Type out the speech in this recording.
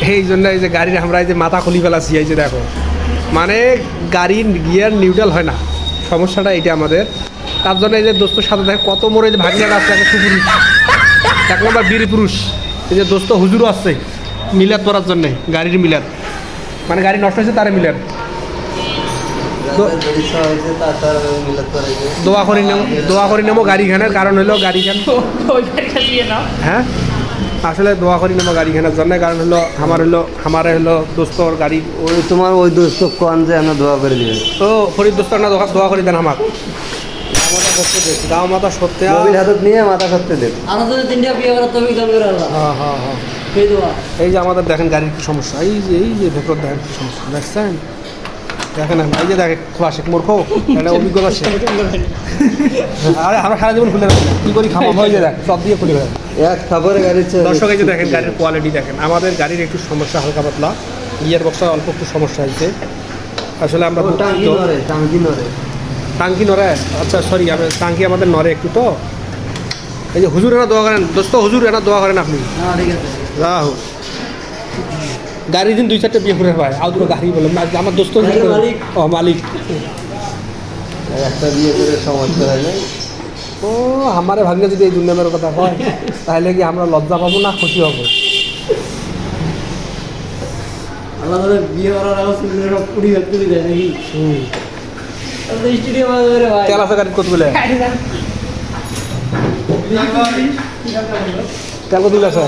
এই জন্য এই যে গাড়ির, আমরা এই যে মাথা খুলি ফেলাছি, এই যে দেখো। মানে গাড়ির গিয়ার নিউট্রাল হয় না। সমস্যাটা এটা আমাদের। তার জন্য এই যে দোস্তর সাথে দেখো, কত মোড়ে যে ভাগিয়ে আসছে একটা এক নম্বর বীর পুরুষ। এই যে দোস্ত হুজুরও আসছে মিলাদ করার জন্যে, গাড়ির মিলাদ। মানে গাড়ি নষ্ট হয়েছে, তারে মিলাদ তো- ইচ্ছা হয়েছে তার তার মিলাদ করাইবে দোয়া করি নেব দোয়া করি নেব গাড়িখানের কারণ হলো গাড়িখান। হ্যাঁ? আসলে দোয়া করি নেব গাড়িখানের জন্য কারণ হলো আমার হলো আমার হলো দোস্তর গাড়ি। ওই তোমার ওই দোস্ত কোন যে আমরা দোয়া করে দিবে ও ফরিদ দোস্তর না দোয়া করি দেন আমার গাঁও মাতা সত্যি হাতত নিয়ে মাথা করতে দেব আমাদের তিনটা বিয়ে করার তবে দাম করে হ্যাঁ হ্যাঁ হ্যাঁ সেই দোয়া। এই যে আমাদের দেখেন গাড়ির কি সমস্যা এই যে এই যে ভেতর দেখেন কি সমস্যা। দেখছেন? দেখেন না, এই যে দেখে ক্লাসিক মূর্খ। এটা অভিজ্ঞতা শেষ। আরে আমরা সারা জীবন খুলে রাখি। কি করি খাওয়া হয় যে দেখ সব দিয়ে খুলে রাখি এক খাবারে গাড়ি দর্শক এই যে দেখেন গাড়ির কোয়ালিটি দেখেন। আমাদের গাড়ির একটু সমস্যা হালকা পাতলা। গিয়ার বক্সের অল্প একটু সমস্যা হয়েছে। আসলে আমরা টাঙ্কি। নরে টাঙ্কি নড়ে। আচ্ছা সরি টাঙ্কি আমাদের নড়ে একটু তো। এই যে হুজুর এনা দোয়া করেন। দোস্ত হুজুর এনা দোয়া করেন আপনি। ঠিক আছে। রাহু গাড়ি দিন দুই চারটে বিয়ে করে ভাই আর দুটো গাড়ি বলে আমার দোস্ত মালিক? ও মালিক একটা বিয়ে করে সমাজ করা যায় ও আমারে ভাগ্যে যদি এই দুর্নামের কথা হয় তাহলে কি আমরা লজ্জা পাবো না খুশি হব আল্লাহ ধরে বিয়ে করার আগে সিলিন্ডার সব কুড়ি ভাগ তুলে দেয় নাকি হুম স্টেডিয়াম ধরে ভাই তেল আছে গাড়ি কত বলে তেল কত দিলে আছে